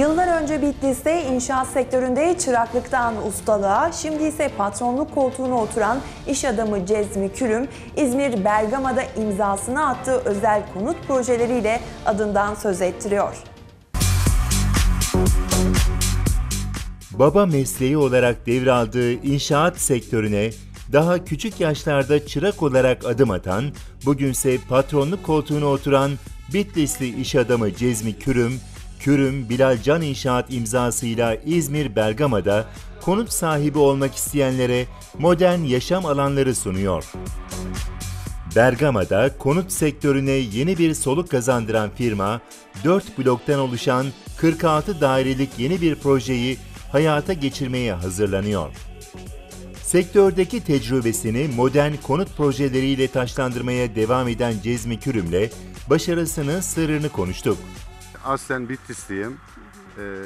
Yıllar önce Bitlis'te inşaat sektöründe çıraklıktan ustalığa, şimdi ise patronluk koltuğuna oturan iş adamı Cezmi Kürüm, İzmir Bergama'da imzasını attığı özel konut projeleriyle adından söz ettiriyor. Baba mesleği olarak devraldığı inşaat sektörüne daha küçük yaşlarda çırak olarak adım atan, bugünse patronluk koltuğuna oturan Bitlisli iş adamı Cezmi Kürüm, Kürüm Bilal Can İnşaat imzasıyla İzmir Bergama'da konut sahibi olmak isteyenlere modern yaşam alanları sunuyor. Bergama'da konut sektörüne yeni bir soluk kazandıran firma, 4 bloktan oluşan 46 dairelik yeni bir projeyi hayata geçirmeye hazırlanıyor. Sektördeki tecrübesini modern konut projeleriyle taşlandırmaya devam eden Cezmi Kürüm'le başarısının sırrını konuştuk. Aslen Bitlisliyim. Ee,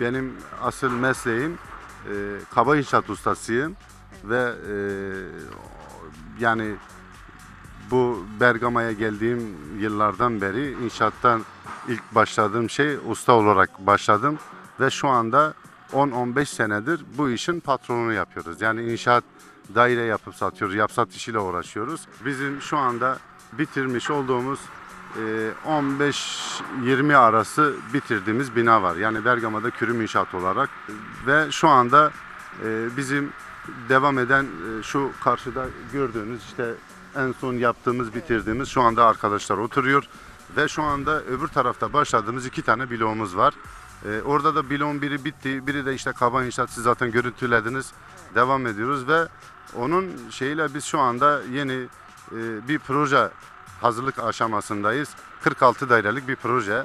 benim asıl mesleğim e, kaba inşaat ustasıyım ve e, yani bu Bergama'ya geldiğim yıllardan beri inşaattan ilk başladığım şey usta olarak başladım ve şu anda 10-15 senedir bu işin patronunu yapıyoruz. Yani inşaat daire yapıp satıyoruz, yapsat işiyle uğraşıyoruz. Bizim şu anda bitirmiş olduğumuz 15-20 arası bitirdiğimiz bina var. Yani Bergama'da kürüm inşaat olarak ve şu anda e, bizim devam eden e, şu karşıda gördüğünüz işte en son yaptığımız bitirdiğimiz şu anda arkadaşlar oturuyor ve şu anda öbür tarafta başladığımız iki tane bloğumuz var. Ee, orada da bloğun biri bitti, biri de işte kaba inşaat siz zaten görüntülediniz. Devam ediyoruz ve onun şeyiyle biz şu anda yeni e, bir proje hazırlık aşamasındayız. 46 dairelik bir proje.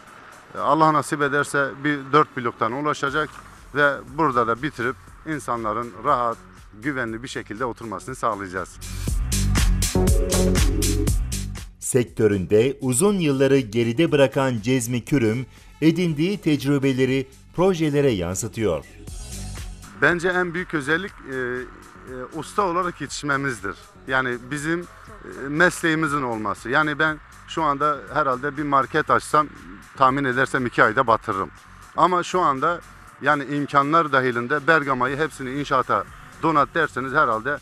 Ee, Allah nasip ederse bir 4 bloktan ulaşacak ve burada da bitirip insanların rahat, güvenli bir şekilde oturmasını sağlayacağız. Sektöründe uzun yılları geride bırakan Cezmi Kürüm, edindiği tecrübeleri projelere yansıtıyor. Bence en büyük özellik e, e, usta olarak yetişmemizdir. Yani bizim e, mesleğimizin olması. Yani ben şu anda herhalde bir market açsam tahmin edersem iki ayda batırırım. Ama şu anda yani imkanlar dahilinde Bergama'yı hepsini inşaata donat derseniz herhalde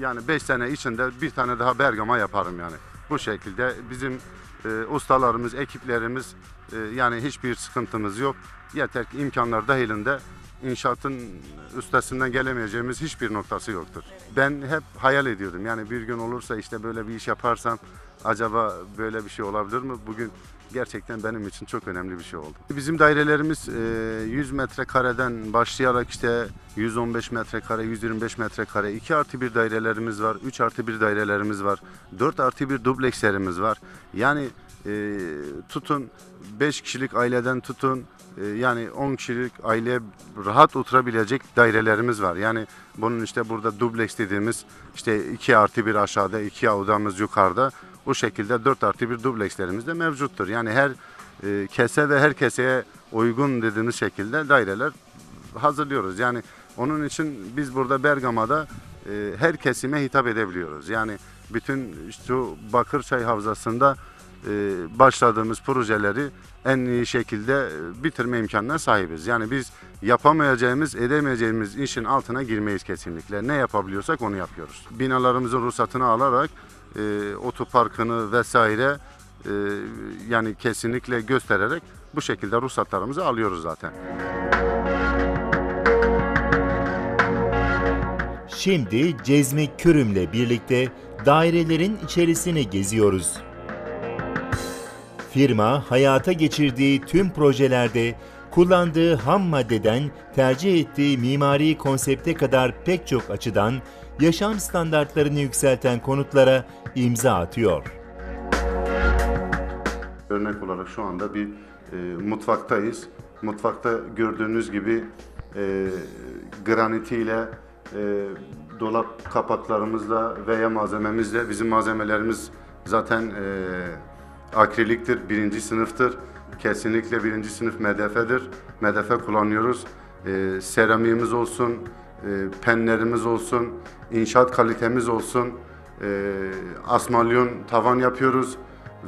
yani 5 sene içinde bir tane daha Bergama yaparım yani. Bu şekilde bizim e, ustalarımız, ekiplerimiz e, yani hiçbir sıkıntımız yok. Yeter ki imkanlar dahilinde inşaatın üstesinden gelemeyeceğimiz hiçbir noktası yoktur. Ben hep hayal ediyordum. Yani bir gün olursa işte böyle bir iş yaparsam acaba böyle bir şey olabilir mi? Bugün gerçekten benim için çok önemli bir şey oldu. Bizim dairelerimiz 100 metrekareden başlayarak işte 115 metrekare, 125 metrekare, 2 artı 1 dairelerimiz var, 3 artı 1 dairelerimiz var, 4 artı 1 dublekslerimiz var. Yani e, tutun 5 kişilik aileden tutun e, yani 10 kişilik aileye rahat oturabilecek dairelerimiz var. Yani bunun işte burada dubleks dediğimiz işte 2 artı 1 aşağıda 2 odamız yukarıda o şekilde 4 artı 1 dublekslerimiz de mevcuttur. Yani her e, kese ve her keseye uygun dediğimiz şekilde daireler hazırlıyoruz. Yani onun için biz burada Bergama'da e, her kesime hitap edebiliyoruz. Yani bütün şu Bakırçay Havzası'nda başladığımız projeleri en iyi şekilde bitirme imkanına sahibiz. Yani biz yapamayacağımız, edemeyeceğimiz işin altına girmeyiz kesinlikle. Ne yapabiliyorsak onu yapıyoruz. Binalarımızın ruhsatını alarak e, otoparkını vesaire e, yani kesinlikle göstererek bu şekilde ruhsatlarımızı alıyoruz zaten. Şimdi Cezmi Kürüm'le birlikte dairelerin içerisini geziyoruz. Firma hayata geçirdiği tüm projelerde kullandığı ham maddeden tercih ettiği mimari konsepte kadar pek çok açıdan yaşam standartlarını yükselten konutlara imza atıyor. Örnek olarak şu anda bir e, mutfaktayız. Mutfakta gördüğünüz gibi e, granitiyle, e, dolap kapaklarımızla veya malzememizle bizim malzemelerimiz zaten e, akriliktir, birinci sınıftır. Kesinlikle birinci sınıf medefedir. Medefe kullanıyoruz. E, seramiğimiz olsun, e, penlerimiz olsun, inşaat kalitemiz olsun, e, asmalyon tavan yapıyoruz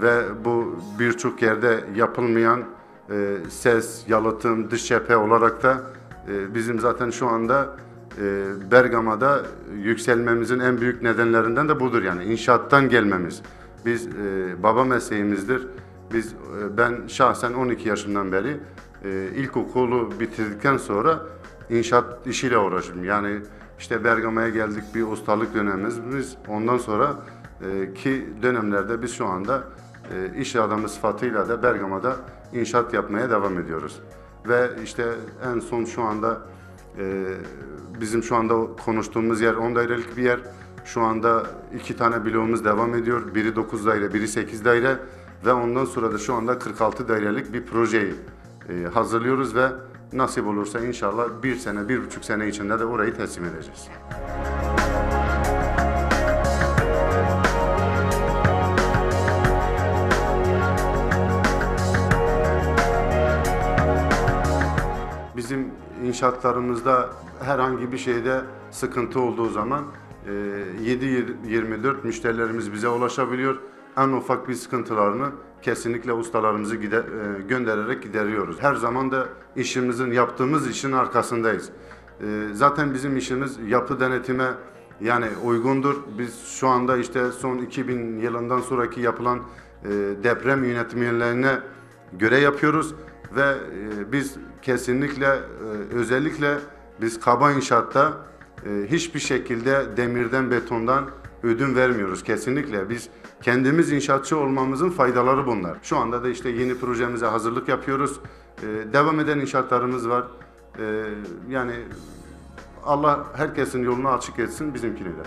ve bu birçok yerde yapılmayan e, ses, yalıtım, dış cephe olarak da e, bizim zaten şu anda e, Bergama'da yükselmemizin en büyük nedenlerinden de budur yani inşaattan gelmemiz. Biz e, baba mesleğimizdir. Biz e, ben şahsen 12 yaşından beri e, ilkokulu bitirdikten sonra inşaat işiyle uğraşıyorum. Yani işte Bergama'ya geldik bir ustalık dönemimiz. Biz ondan sonra e, ki dönemlerde biz şu anda e, iş adamı sıfatıyla da Bergama'da inşaat yapmaya devam ediyoruz. Ve işte en son şu anda e, bizim şu anda konuştuğumuz yer 10 dairelik bir yer. Şu anda iki tane bloğumuz devam ediyor. Biri 9 daire, biri 8 daire ve ondan sonra da şu anda 46 dairelik bir projeyi e, hazırlıyoruz ve nasip olursa inşallah bir sene, bir buçuk sene içinde de orayı teslim edeceğiz. Bizim inşaatlarımızda herhangi bir şeyde sıkıntı olduğu zaman 7-24 müşterilerimiz bize ulaşabiliyor. En ufak bir sıkıntılarını kesinlikle ustalarımızı gide, e, göndererek gideriyoruz. Her zaman da işimizin, yaptığımız işin arkasındayız. E, Zaten bizim işimiz yapı denetime yani uygundur. Biz şu anda işte son 2000 yılından sonraki yapılan e, deprem yönetmenlerine göre yapıyoruz ve e, biz kesinlikle özellikle biz kaba inşaatta hiçbir şekilde demirden betondan ödün vermiyoruz kesinlikle. Biz kendimiz inşaatçı olmamızın faydaları bunlar. Şu anda da işte yeni projemize hazırlık yapıyoruz. E, devam eden inşaatlarımız var. E, yani Allah herkesin yolunu açık etsin bizimkini de.